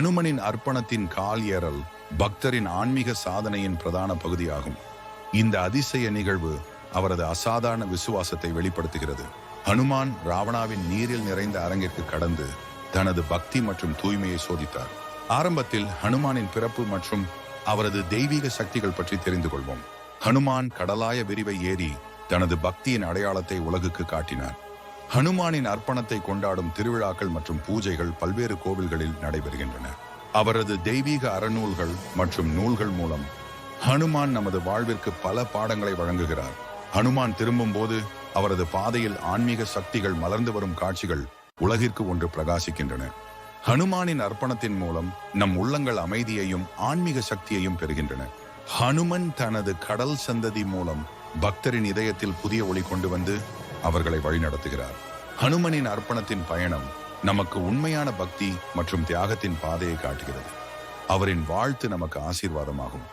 ஹனுமனின் அர்ப்பணத்தின் கால் ஏறல் பக்தரின் ஆன்மீக சாதனையின் பிரதான பகுதியாகும். இந்த அதிசய நிகழ்வு அவரது அசாதாரண விசுவாசத்தை வெளிப்படுத்துகிறது. ஹனுமான் ராவணாவின் நீரில் நிறைந்த அரங்கிற்கு கடந்து தனது பக்தி மற்றும் தூய்மையை சோதித்தார். ஆரம்பத்தில் ஹனுமானின் பிறப்பு மற்றும் அவரது தெய்வீக சக்திகள் பற்றி தெரிந்து கொள்வோம். ஹனுமான் கடலாய விரிவை ஏறி தனது பக்தியின் அடையாளத்தை உலகுக்கு காட்டினார். ஹனுமானின் அர்ப்பணத்தை கொண்டாடும் திருவிழாக்கள் மற்றும் பூஜைகள் பல்வேறு கோவில்களில் நடைபெறுகின்றன. அவரது தெய்வீக அறநூல்கள் மற்றும் நூல்கள் மூலம் ஹனுமான் நமது வாழ்விற்கு பல பாடங்களை வழங்குகிறார். ஹனுமான் திரும்பும் போது அவரது பாதையில் ஆன்மீக சக்திகள் மலர்ந்து வரும் காட்சிகள் உலகிற்கு ஒன்று பிரகாசிக்கின்றன. ஹனுமானின் அர்ப்பணத்தின் மூலம் நம் உள்ளங்கள் அமைதியையும் ஆன்மீக சக்தியையும் பெறுகின்றன. ஹனுமன் தனது கடல் சந்ததி மூலம் பக்தரின் இதயத்தில் புதிய ஒளி கொண்டு வந்து அவர்களை வழிநடத்துகிறார். ஹனுமனின் அர்ப்பணத்தின் பயணம் நமக்கு உண்மையான பக்தி மற்றும் தியாகத்தின் பாதையை காட்டுகிறது. அவரின் வாழ்த்து நமக்கு ஆசீர்வாதமாகும்.